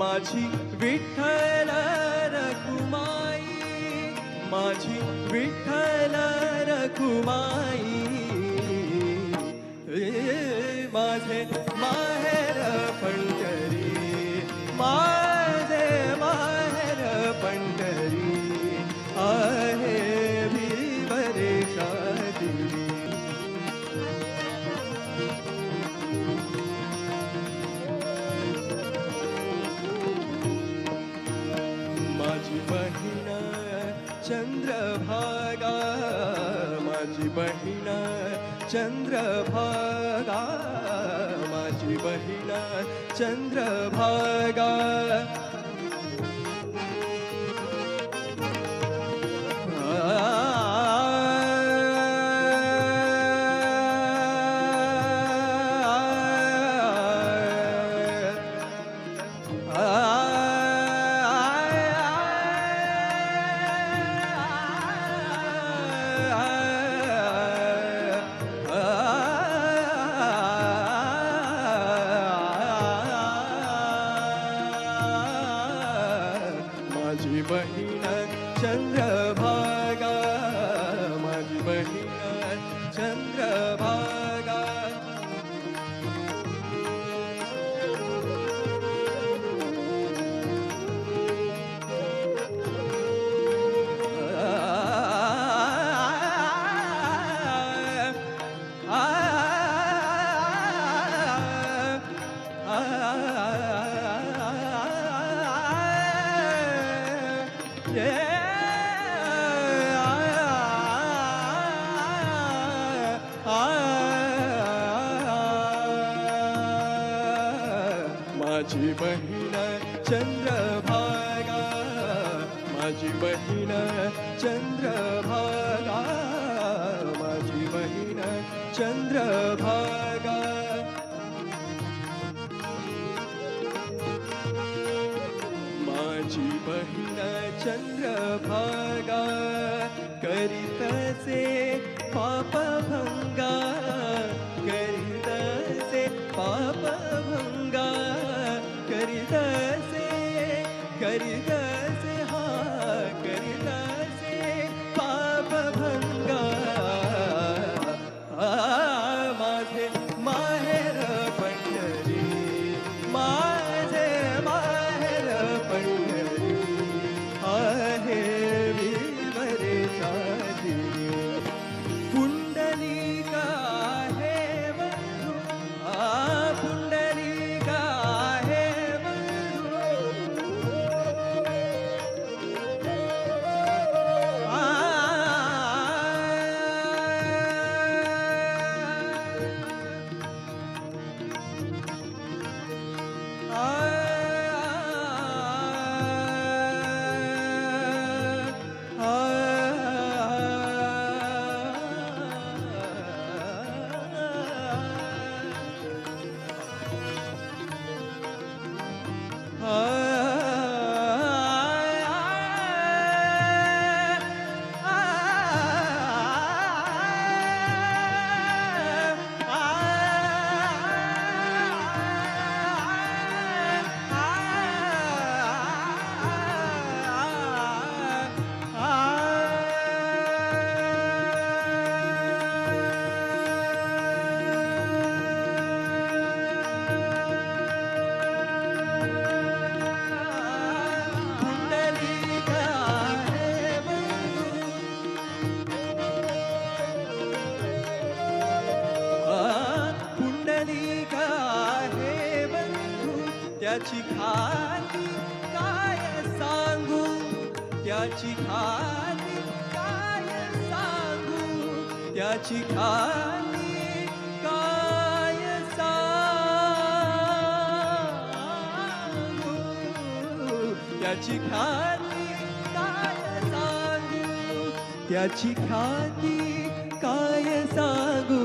माझी विठ्ठल रखुमाई माझी विठ्ठल रखुमाई ए, माझे बहीण चंद्रभागा माझी बहीण चंद्रभागा माझी बहीण चंद्रभागा माझी बहीण चंद्रभागा माझी बहीण चंद्रभागा. माझी बहीण चंद्रभागा करीतसे पापभंगा करीतसे पापभंगा करीतसे करीतसे त्याची खाली काय सांगू? त्याची खाली काय सांगू? त्याची खाली काय सांगू? त्याची खाली काय सांगू? त्याची खाली काय सांगू?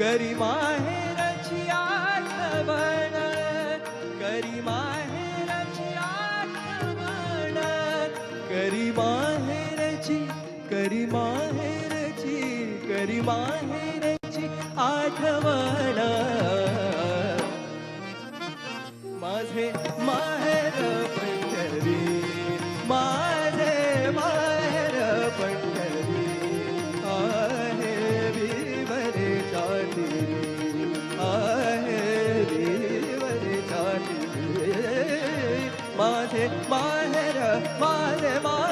करी माहेरची आठवण करी माहेरची आठवण करी माहेरची करी माहेरची करी माहेरची आठवण mare mare